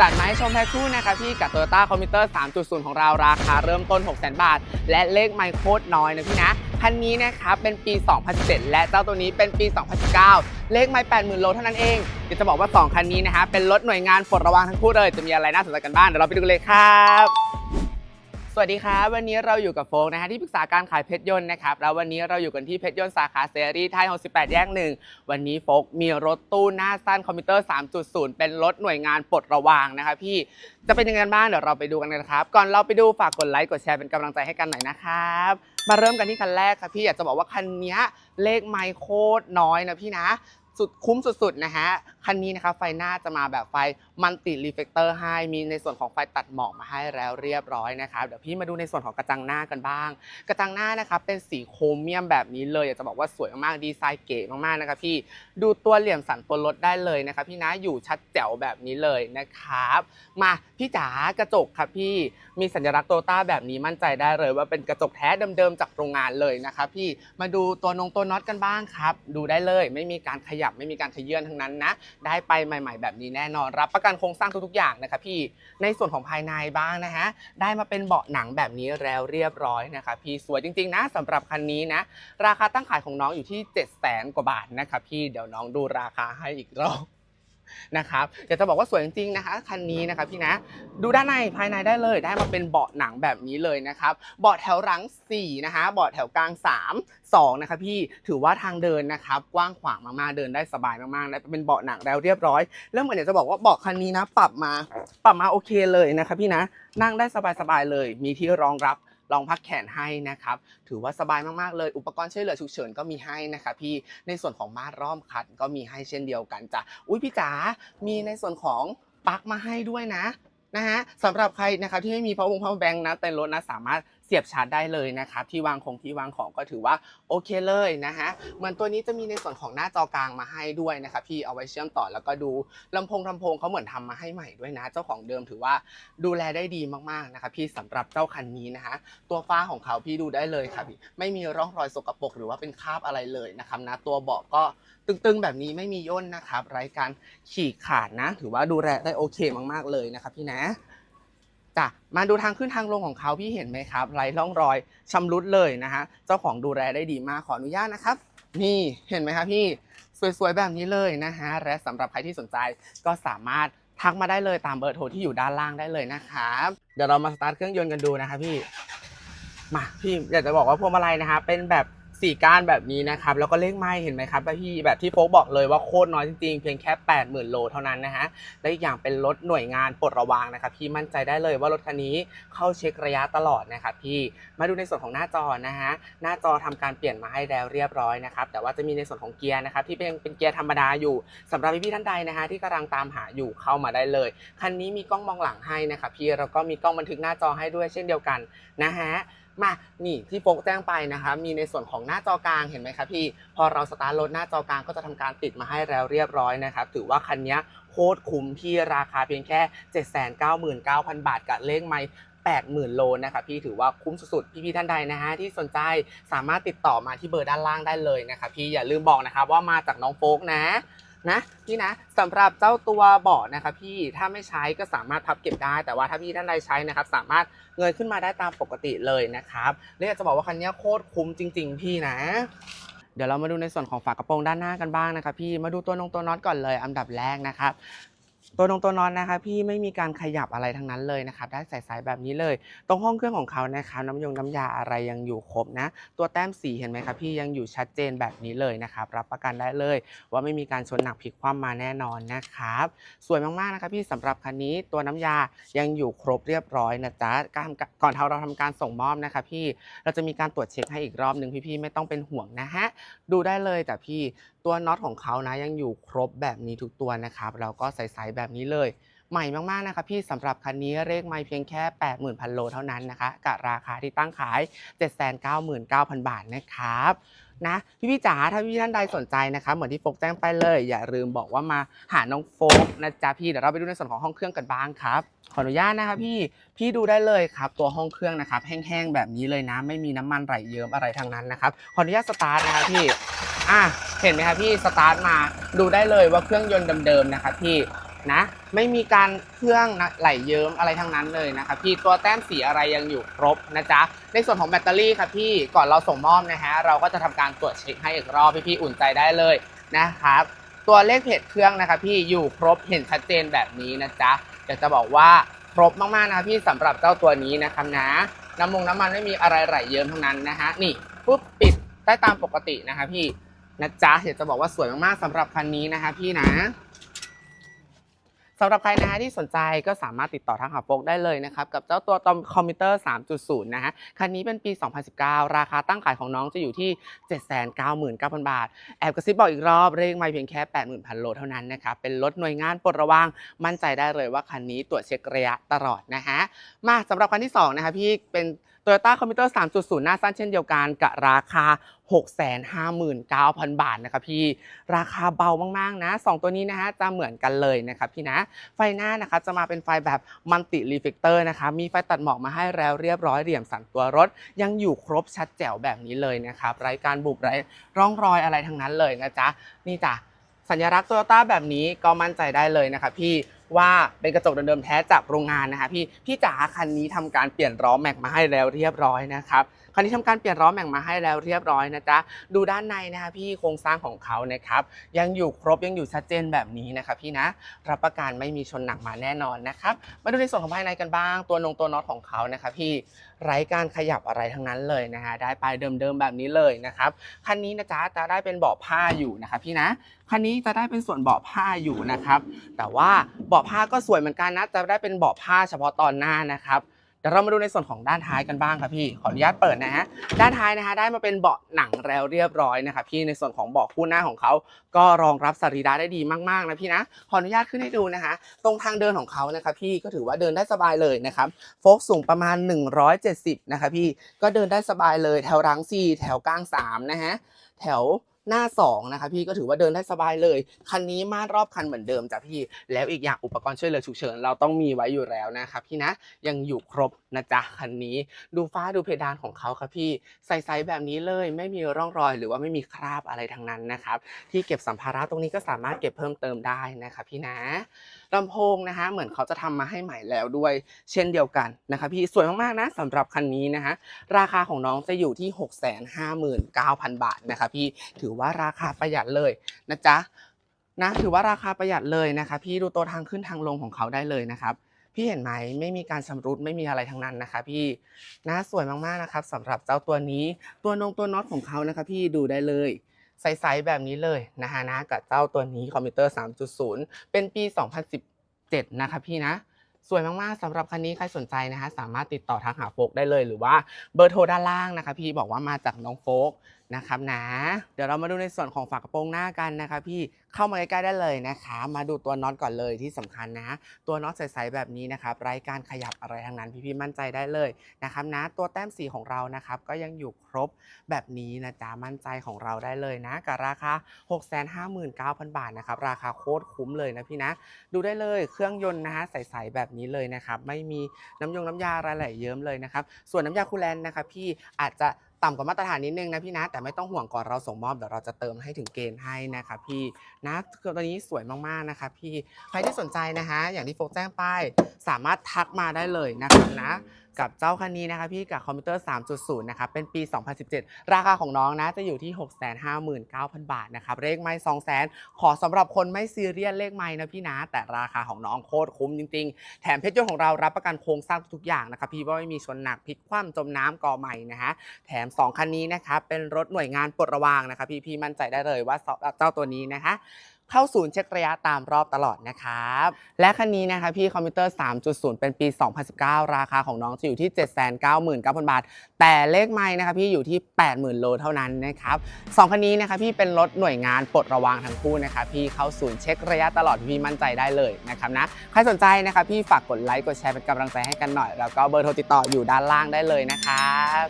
จัดมาให้ชมแพ็คคู่นะคะพี่กับ Toyota Commuter 3.0 ของเราราคาเริ่มต้น 600,000 บาท และเลขไมโคตรน้อยนะพี่นะ คันนี้นะครับเป็นปี 2017 และเจ้าตัวนี้เป็นปี 2019 เลขไม่80,000 โลเท่านั้นเอง เดี๋ยวจะบอกว่า 2 คันนี้นะฮะเป็นรถหน่วยงานปลดระวังทั้งคู่เลย จะมีอะไรน่าสนใจกันบ้างเดี๋ยวเราไปดูกันเลยครับ สวัสดีครับวันนี้เราอยู่กับโฟกนะฮะที่ปรึกษาการขายเพชรยนต์นะครับแล้ววันนี้เราอยู่กันที่เพชรยนต์สาขาเซรีไทย68 แยกหนึ่งวันนี้โฟกมีรถตู้หน้าสั้นคอมพิวเตอร์ 3.0 เป็นรถหน่วยงานปลดระวางนะครับพี่จะเป็นยังไงบ้างเดี๋ยวเราไปดูกันนะครับ ก่อนเราไปดูฝากกดไลค์กดแชร์เป็นกำลังใจให้กันหน่อยนะครับ มาเริ่มกันที่คันแรกครับพี่อยากจะบอกว่าคันนี้เลขไมค์โครน้อยนะพี่นะสุดคุ้มสุดๆนะฮะคันนี้นะครับไฟหน้าจะมาแบบไฟมัลติรีเฟกเตอร์ให้มีในส่วนของไฟตัดหมอกมาให้แล้วเรียบร้อยนะครับเดี๋ยวพี่มาดูในส่วนของกระจังหน้ากันบ้าง กระจังหน้านะครับเป็นสีโครเมียมแบบนี้เลยอยากจะบอกว่าสวยมากๆดีไซน์เก๋มากๆนะครับพี่ดูตัวเหลี่ยมสันตัวรถได้เลยนะครับพี่นะอยู่ชัดแจ๋วแบบนี้เลยนะครับมาพี่จ๋ากระจกครับพี่มีสัญลักษณ์โตต้าแบบนี้มั่นใจได้เลย ว่าเป็นกระจกแท้เดิมๆจากโรงงานเลยนะครับพี่มาดูตัวนงตัวน็อตกันบ้างครับ ดูได้เลย ไม่มีการขยับไม่มีการขยื่นทั้งนั้นนะ ได้ไปใหม่ ๆ แบบนี้แน่นอนรับประกันโครงสร้างทุกๆอย่างนะครับพี่ในส่วนของภายในบ้างนะฮะได้มาเป็นเบาะหนังแบบนี้แล้วเรียบร้อยนะครับพี่สวยจริงๆนะสำหรับคันนี้นะราคาตั้งขายของน้องอยู่ที่ 7 0 0 0 0 0กว่าบาทนะครับพี่เดี๋ยวน้องดูราคาให้อีกรอบ นะครับอยากจะบอกว่าสวยจริงๆนะคะคันนี้นะครับพี่นะดูด้านในภายในได้เลยได้มาเป็นเบาะหนังแบบนี้เลยนะครับเบาะแถวหลัง4นะคะเบาะแถวกลาง 3 2นะครับพี่ถือว่าทางเดินนะครับกว้างขวางมากๆเดินได้สบายมากๆและเป็นเบาะหนังแล้วเรียบร้อย แล้วเหมือนอยากจะบอกว่าเบาะคันนี้นะปรับมาปรับมาโอเคเลยนะครับพี่นะนั่งได้สบายๆเลย มีที่รองรับ รองพักแขนให้นะครับ ถือว่าสบายมากๆเลย อุปกรณ์ช่วยเหลือฉุกเฉินก็มีให้นะครับพี่ในส่วนของมารร่อมคัดก็มีให้เช่นเดียวกันจ้ะอุ้ยพี่จ๋ามีในส่วนของปลั๊กมาให้ด้วยนะนะฮะสำหรับใครนะครับที่ไม่มีพาวงพาวแบงค์นะเต็นท์รถนะสามารถ สียบชาร์จได้เลยนะครับที่วางของที่วางของก็ถือว่าโอเคเลยนะฮะเหมือนตัวนี้จะมีในส่วนของหน้าจอกลางมาให้ด้วยนะครับพี่เอาไว้เชื่อมต่อแล้วก็ดูลำโพงลำโพงเขาเหมือนทำมาให้ใหม่ด้วยนะ เจ้าของเดิมถือว่าดูแลได้ดีมากๆนะครับพี่สำหรับเจ้าคันนี้นะฮะตัวฟ้าของเขาพี่ดูได้เลยครับพี่ไม่มีร่องรอยสกปรกหรือว่าเป็นคราบอะไรเลยนะครับนะตัวเบาะก็ตึงๆแบบนี้ไม่มีย่นนะครับไร้การฉีกขาดนะ ถือว่าดูแลได้โอเคมากๆเลยนะครับพี่นะ จ้ะมาดูทางขึ้นทางลงของเขาพี่เห็นไหมครับไร้ร่องรอยชำรุดเลยนะฮะเจ้าของดูแลได้ดีมากขออนุญาตนะครับนี่เห็นไหมครับพี่สวยๆแบบนี้เลยนะฮะและสำหรับใครที่สนใจก็สามารถทักมาได้เลยตามเบอร์โทรที่อยู่ด้านล่างได้เลยนะครับเดี๋ยวเรามาสตาร์ทเครื่องยนต์กันดูนะครับพี่มาพี่อยากจะบอกว่าพวงมาลัยนะคะเป็นแบบ สี่ก้านแบบนี้นะครับแล้วก็เลขไม้เห็นไหมครับพี่แบบที่โฟกบอกเลยว่าโคตรน้อยจริงๆเพียงแค่ 8 0,000 โลเท่านั้นนะฮะและอีกอย่างเป็นรถหน่วยงานปลดระวางนะครับพี่มั่นใจได้เลยว่ารถคันนี้เข้าเช็คระยะตลอดนะครับพี่มาดูในส่วนของหน้าจอนะฮะหน้าจอทำการเปลี่ยนมาให้แล้วเรียบร้อยนะครับแต่ว่าจะมีในส่วนของเกียร์นะครับที่เป็นเป็นเกียร์ธรรมดาอยู่สำหรับพี่ท่านใดนะฮะที่กำลังตามหาอยู่เข้ามาได้เลยคันนี้มีกล้องมองหลังให้นะครับพี่แล้วก็มีกล้องบันทึกหน้าจอให้ด้วยเช่นเดียวกันนะฮะ มานี่ที่โฟกแจ้งไปนะคะ มีในส่วนของหน้าจอกลางเห็นไหมครับพี่ พอเราสตาร์ทรถหน้าจอกลางก็จะทำการติดมาให้แล้วเรียบร้อยนะครับถือว่าคันนี้โคตรคุ้มที่ราคาเพียงแค่ 799,000 บาทกับเลขไม่80,000 โลนะครับพี่ถือว่าคุ้มสุดๆ พี่ๆท่านใดนะฮะที่สนใจสามารถติดต่อมาที่เบอร์ด้านล่างได้เลยนะครับพี่อย่าลืมบอกนะครับว่ามาจากน้องโฟกนะ นะพี่นะสำหรับเจ้าตัวเบาะนะครับพี่ถ้าไม่ใช้ก็สามารถพับเก็บได้ แต่ว่าถ้าพี่ท่านใดใช้นะครับสามารถเงยขึ้นมาได้ตามปกติเลยนะครับและอยากจะบอกว่าคันนี้โคตรคุ้มจริง ๆ พี่นะเดี๋ยวเรามาดูในส่วนของฝากระโปรงด้านหน้ากันบ้างนะครับพี่มาดูตัว นงตัวน็อตก่อนเลยอันดับแรกนะครับ ตัวนงตัวนอตนะคะ พี่ไม่มีการขยับอะไรทั้งนั้นเลยนะครับได้ใสๆแบบนี้เลย ตรงห้องเครื่องของเขานะครับน้ำยงน้ำยาอะไรยังอยู่ครบนะ ตัวแต้มสีเห็นไหมครับพี่ยังอยู่ชัดเจนแบบนี้เลยนะครับรับประกันได้เลย ว่าไม่มีการชนหนักพลิกคว่ำมาแน่นอนนะครับสวยมากๆนะครับพี่สำหรับคันนี้ตัวน้ำยายังอยู่ครบเรียบร้อยนะจ๊ะก่อนเราทำการส่งมอบนะครับพี่เราจะมีการตรวจเช็คให้อีกรอบหนึ่งพี่ๆไม่ต้องเป็นห่วงนะฮะดูได้เลยแต่พี่ตัวน็อตของเขานะยังอยู่ครบแบบนี้ทุกตัวนะครับแล้วก็ใสๆแบบนี้เลย ใหม่มากๆนะครับพี่สำหรับคันนี้เลขไม่เพียงแค่ 80,000พันโลเท่านั้นนะคะกับราคาที่ตั้งขาย 799,000 บาทนะครับนะพี่พี่ๆจ๋าถ้าพี่ท่านใดสนใจนะคะเหมือนที่โฟกแจ้งไปเลย อย่าลืมบอกว่ามาหาน้องโฟกนะจ๊ะพี่เดี๋ยวเราไปดูในส่วนของห้องเครื่องกันบ้างครับขออนุญาตนะครับพี่พี่ดูได้เลยครับ ตัวห้องเครื่องนะครับ แห้งๆแบบนี้เลยนะ ไม่มีน้ำมันไหลเยิ้มอะไรทางนั้นนะครับขออนุญาตสตาร์ทนะครับพี่อะเห็นไหมครับพี่สตาร์ทมาดูได้เลยว่าเครื่องยนต์เดิมๆนะครับพี่ นะ ไม่มีการเครื่องไหลเยิ้มอะไรทั้งนั้นเลยนะครับพี่ตัวแต้มสีอะไรยังอยู่ครบนะจ๊ะในส่วนของแบตเตอรี่ครับพี่ก่อนเราส่งมอบนะฮะเราก็จะทำการตรวจเช็คให้อีกรอบพี่ๆอุ่นใจได้เลยนะครับตัวเลขเพจเครื่องนะครับพี่อยู่ครบเห็นชัดเจนแบบนี้นะจ๊ะอยากจะบอกว่าครบมากๆนะครับพี่สำหรับเจ้าตัวนี้นะครับนะน้ำมงน้ำมันไม่มีอะไรไหลเยิ้มทั้งนั้นนะฮะนี่ปุ๊บปิดได้ตามปกตินะคะพี่นะจ๊ะอยากจะบอกว่าสวยมากๆสำหรับคันนี้นะคะพี่นะ สำหรับใครนะฮะที่สนใจก็สามารถติดต่อทางหาโฟกได้เลยนะครับ กับเจ้าตัวตอมคอมพิวเตอร์ 3.0 นะฮะคันนี้เป็นปี 2019 ราคาตั้งขายของน้องจะอยู่ที่ 799,000 บาท แอบกระซิบบอกอีกรอบเลขไม่เพียงแค่ 80,000 โลเท่านั้นนะครับ เป็นรถหน่วยงานปลดระวางมั่นใจได้เลยว่าคันนี้ตรวจเช็คระยะตลอดนะฮะมาสำหรับคันที่สองนะคะพี่เป็น Toyota Commuter 3.0 หน้าสั้นเช่นเดียวกันกับราคา 659,000 บาทนะครับพี่ ราคาเบามากๆนะ 2 ตัวนี้นะฮะจะเหมือนกันเลยนะครับพี่นะ ไฟหน้านะครับจะมาเป็นไฟแบบมัลติรีเฟกเตอร์นะคะ มีไฟตัดหมอกมาให้แล้วเรียบร้อยเหลี่ยมสันตัวรถ ยังอยู่ครบชัดแจ๋วแบบนี้เลยนะครับไร้การบุบไร้ร่องรอยอะไรทั้งนั้นเลยนะจ๊ะ นี่จ้ะ สัญลักษณ์โตโยต้าแบบนี้ก็มั่นใจได้เลยนะคะพี่ว่าเป็นกระจกเดิมๆแท้จากโรงงานนะคะพี่พี่จ๋าคันนี้ทำการเปลี่ยนล้อแม็กมาให้แล้วเรียบร้อยนะครับ คันนี้ทำการเปลี่ยนล้อแม็กมาให้แล้วเรียบร้อยนะจ๊ะดูด้านในนะคะพี่โครงสร้างของเขานะครับยังอยู่ครบยังอยู่ชัดเจนแบบนี้นะครับพี่นะรับประกันไม่มีชนหนักมาแน่นอนนะครับมาดูในส่วนของภายในกันบ้าง ตัวนงตัวน็อตของเขานะครับพี่ไร้การขยับอะไรทั้งนั้นเลยนะฮะได้ไปเดิมๆแบบนี้เลยนะครับคันนี้นะจ๊ะจะได้เป็นเบาะผ้าอยู่นะครับพี่นะคันนี้จะได้เป็นส่วนเบาะผ้าอยู่นะครับแต่ว่าเบาะผ้าก็สวยเหมือนกันนะจะได้เป็นเบาะผ้าเฉพาะตอนหน้านะครับ ดี๋ยวเรามาดูในส่วนของด้านท้ายกันบ้างครับพี่ ขออนุญาตเปิดนะฮะ ด้านท้ายนะฮะได้มาเป็นเบาะหนังแล้วเรียบร้อยนะครับพี่ ในส่วนของเบาะคู่หน้าของเขา ก็รองรับสรีระได้ดีมากๆนะพี่นะ ขออนุญาตขึ้นให้ดูนะคะตรงทางเดินของเขานะครับพี่ ก็ถือว่าเดินได้สบายเลยนะครับ โฟกสูงประมาณ 170นะครับพี่ ก็เดินได้สบายเลย แถวรัง4แถวกลาง3นะฮะ แถว หน้า 2 นะคะพี่ก็ถือว่าเดินได้สบายเลย คันนี้มาดรอบคันเหมือนเดิมจ้ะพี่ แล้วอีกอย่างอุปกรณ์ช่วยเหลือฉุกเฉินเราต้องมีไว้อยู่แล้วนะครับพี่นะ ยังอยู่ครบนะจ๊ะคันนี้ ดูฟ้าดูเพดานของเขาครับพี่ ใสๆแบบนี้เลยไม่มีร่องรอยหรือว่าไม่มีคราบอะไรทั้งนั้นนะครับ ที่เก็บสัมภาระตรงนี้ก็สามารถเก็บเพิ่มเติมได้นะครับพี่นะลำโพงนะฮะเหมือนเขาจะทำมาให้ใหม่แล้วด้วย เช่นเดียวกันนะครับพี่สวยมากๆนะสำหรับคันนี้นะฮะราคาของน้องจะอยู่ที่ 659,000 บาทนะครับพี่ถือว่าราคาประหยัดเลยนะจ๊ะนะถือว่าราคาประหยัดเลยนะครับพี่ดูตัวทางขึ้นทางลงของเขาได้เลยนะครับพี่เห็นไหมไม่มีการชำรุดไม่มีอะไรทั้งนั้นนะคะ พี่นะสวยมากๆนะครับสำหรับเจ้าตัวนี้ตัวนงตัวน็อตของเขานะคะ พี่ดูได้เลยใสๆแบบนี้เลยนะฮะนะกับเจ้าตัวนี้คอมพิวเตอร์ 3.0 เป็นปี 2017 นะคะพี่นะสวยมากๆสำหรับคันนี้ใครสนใจนะคะสามารถติดต่อทักหาโฟกได้เลยหรือว่าเบอร์โทรด้านล่างนะคะ พี่บอกว่ามาจากน้องโฟกนะครับนะเดี๋ยวเรามาดูในส่วนของฝากระโปรงหน้ากันนะคะพี่เข้ามาใกล้ๆได้เลยนะคะ มาดูตัวน็อตก่อนเลยที่สำคัญนะ ตัวน็อตใสๆแบบนี้นะครับไร้การขยับอะไรทั้งนั้นพี่ๆมั่นใจได้เลยนะครับนะตัวแต้มสีของเรานะครับก็ยังอยู่ครบแบบนี้นะจ๊ะมั่นใจของเราได้เลยนะกับราคา 659,000 บาทนะครับราคาโคตรคุ้มเลยนะพี่นะ ดูได้เลยเครื่องยนต์นะฮะใสๆแบบนี้เลยนะครับไม่มีน้ำยงน้ำยาอะไรไหลเยิ้มเลยนะครับส่วนน้ำยาคูลแลนต์นะครับพี่อาจจะ ต่ำกว่ามาตรฐานนิดนึงนะพี่นะ แต่ไม่ต้องห่วงก่อนเราส่งมอบเดี๋ยวเราจะเติมให้ถึงเกณฑ์ให้นะคะพี่นะคือตัวนี้สวยมากๆนะคะพี่ใครที่สนใจนะคะ อย่างที่โฟกแจ้งไปสามารถทักมาได้เลยนะครับนะ กับเจ้าคันนี้นะคะพี่กับคอมพิวเตอร์ 3.0 นะครับเป็นปี 2017 ราคาของน้องนะจะอยู่ที่ 659,000 บาทนะครับเลขไม่200,000 ขอสำหรับคนไม่ซีเรียสเลขไม่นะพี่นะแต่ราคาของน้องโคตรคุ้มจริง ๆ แถมเพชรยนต์ของเรารับประกันโครงสร้างทุกอย่างนะครับพี่ว่าไม่มีชนหนักพลิกคว่ำจมน้ำก่อใหม่นะฮะแถม 2 คันนี้นะครับเป็นรถหน่วยงานปลดระวางนะครับพี่พี่มั่นใจได้เลยว่าเจ้าตัวนี้นะคะ เข้าศูนย์เช็คระยะตามรอบตลอดนะครับ และคันนี้นะคะพี่คอมพิวเตอร์ 3.0 เป็นปี 2019 ราคาของน้องจะอยู่ที่ 799,000 บาท แต่เลขไม่นะคะพี่อยู่ที่ 80,000 โลเท่านั้นนะครับสองคันนี้นะคะพี่เป็นรถหน่วยงานปลดระวางทั้งคู่นะคะพี่เข้าศูนย์เช็คระยะตลอดพี่มั่นใจได้เลยนะครับนะใครสนใจนะคะพี่ฝากกดไลค์กดแชร์เป็นกำลังใจให้กันหน่อย แล้วก็เบอร์โทรติดต่ออยู่ด้านล่างได้เลยนะครับ